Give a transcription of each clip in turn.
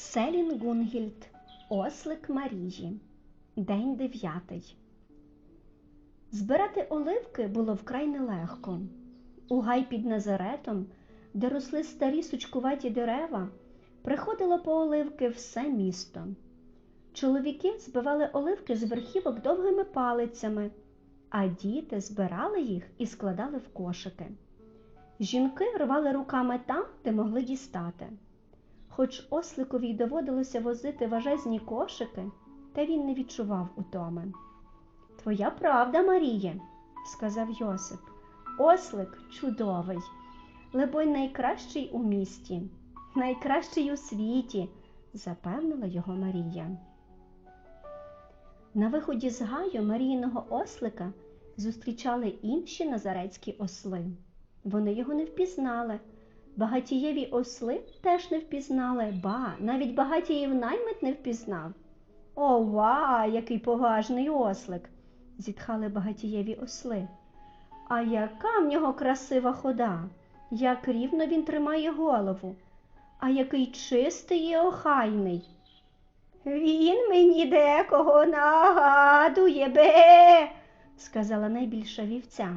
Селін Гунгільд, Ослик Марії. День дев'ятий. Збирати оливки було вкрай нелегко. У гай під Назаретом, де росли старі сучкуваті дерева, приходило по оливки все місто. Чоловіки збивали оливки з верхівок довгими палицями, а діти збирали їх і складали в кошики. Жінки рвали руками там, де могли дістати. Хоч осликові й доводилося возити важезні кошики, та він не відчував утоми. Твоя правда, Маріє, сказав Йосип. Ослик чудовий, лебонь найкращий у місті, найкращий у світі, запевнила його Марія. На виході з гаю Марійного ослика зустрічали інші назарецькі осли. Вони його не впізнали. Багатієві осли теж не впізнали, ба, навіть багатіїв наймит не впізнав. Ова, який поважний ослик, зітхали багатієві осли. А яка в нього красива хода, як рівно він тримає голову, а який чистий і охайний. Він мені декого нагадує бе, сказала найбільша вівця.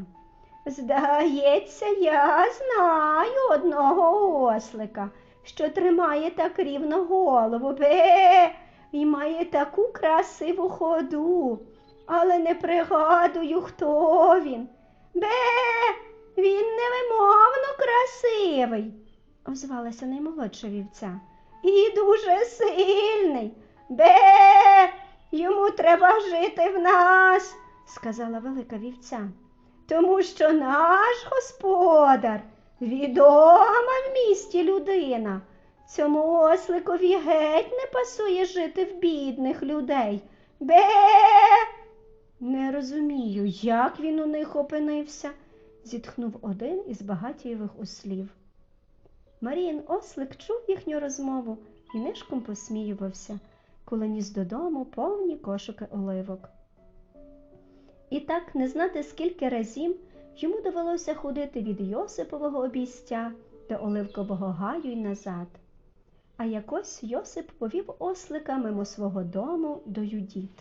Здається, я знаю одного ослика, що тримає так рівно голову бе і має таку красиву ходу, але не пригадую, хто він. Бе, він невимовно красивий, озвалася наймолодша вівця. І дуже сильний. Бе, йому треба жити в нас, сказала велика вівця тому що наш господар відома в місті людина. Цьому осликові геть не пасує жити в бідних людей. Бе. Не розумію, як він у них опинився, зітхнув один із багатієвих ослів. Маріїн ослик чув їхню розмову і нишком посміювався, коли ніс додому повні кошики оливок. І так не знати скільки разів йому довелося ходити від Йосипового обійстя до Оливкового гаю й назад. А якось Йосип повів ослика мимо свого дому до Юдіт.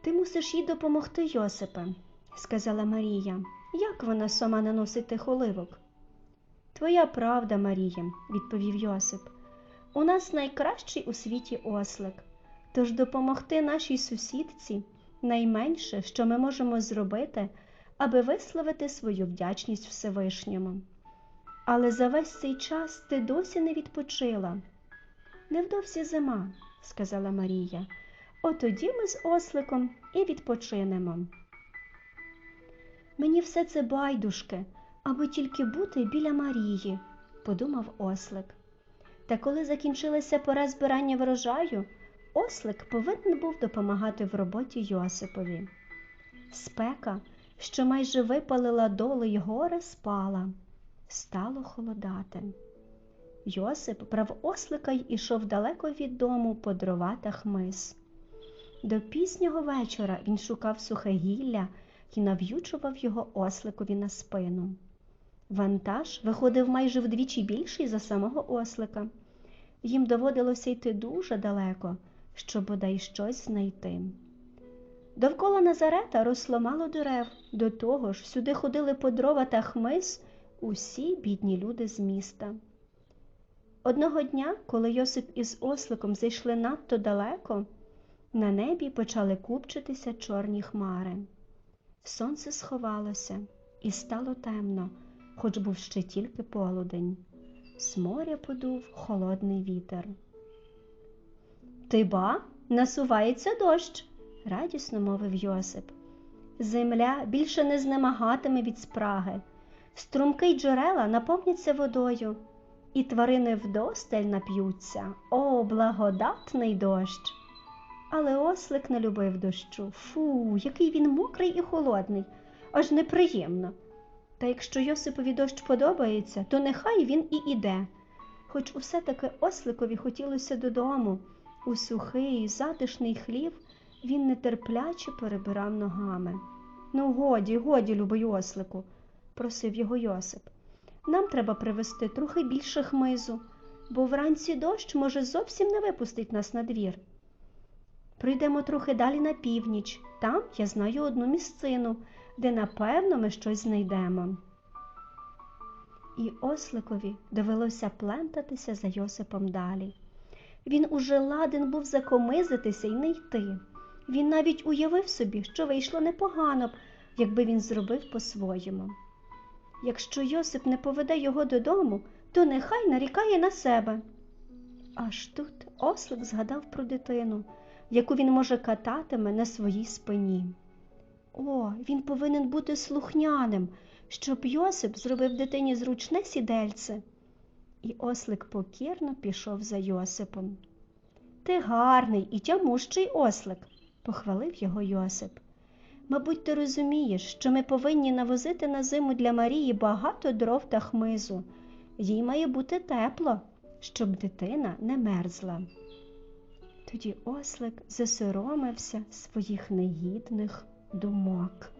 Ти мусиш їй допомогти, Йосипе, сказала Марія. Як вона сама наносить тих оливок? Твоя правда, Марія, відповів Йосип. У нас найкращий у світі ослик, тож допомогти нашій сусідці найменше, що ми можемо зробити, аби висловити свою вдячність Всевишньому. Але за весь цей час ти досі не відпочила. Невдовзі зима, сказала Марія. Отоді ми з осликом і відпочинемо. Мені все це байдужки, аби тільки бути біля Марії, подумав ослик. Та коли закінчилася пора збирання врожаю, ослик повинен був допомагати в роботі Йосипові. Спека, що майже випалила доли й гори, спала, стало холодати. Йосип брав ослика й ішов далеко від дому по дрова та хмиз. До пізнього вечора він шукав сухе гілля і нав'ючував його осликові на спину. Вантаж виходив майже вдвічі більший за самого ослика. Їм доводилося йти дуже далеко, щоб бодай щось знайти. Довкола Назарета росло мало дерев, до того ж сюди ходили по дрова та хмиз усі бідні люди з міста. Одного дня, коли Йосип із осликом зайшли надто далеко, на небі почали купчитися чорні хмари. Сонце сховалося і стало темно, хоч був ще тільки полудень. З моря подув холодний вітер. Ти ба, насувається дощ, радісно мовив Йосип. Земля більше не знемагатиме від спраги, струмки й джерела наповняться водою, і тварини вдосталь нап'ються. О, благодатний дощ! Але ослик не любив дощу. Фу, який він мокрий і холодний, аж неприємно. Та якщо Йосипові дощ подобається, то нехай він і іде. Хоч усе таки осликові хотілося додому. У сухий, затишний хлів він нетерпляче перебирав ногами. Ну, годі, годі, любий ослику, просив його Йосип. Нам треба привезти трохи більше хмизу. бо вранці дощ може зовсім не випустить нас на двір. Прийдемо трохи далі на північ. Там я знаю одну місцину, де напевно ми щось знайдемо. І осликові довелося плентатися за Йосипом далі. Він уже ладен був закомизитися і не йти. Він навіть уявив собі, що вийшло непогано б, якби він зробив по-своєму. Якщо Йосип не поведе його додому, то нехай нарікає на себе. Аж тут ослик згадав про дитину, яку він може кататиме на своїй спині. О, він повинен бути слухняним, щоб Йосип зробив дитині зручне сідельце. І ослик покірно пішов за Йосипом. Ти гарний і тямущий ослик, похвалив його Йосип. Мабуть, ти розумієш, що ми повинні навозити на зиму для Марії багато дров та хмизу. Їй має бути тепло, щоб дитина не мерзла. Тоді ослик засоромився своїх негідних думок.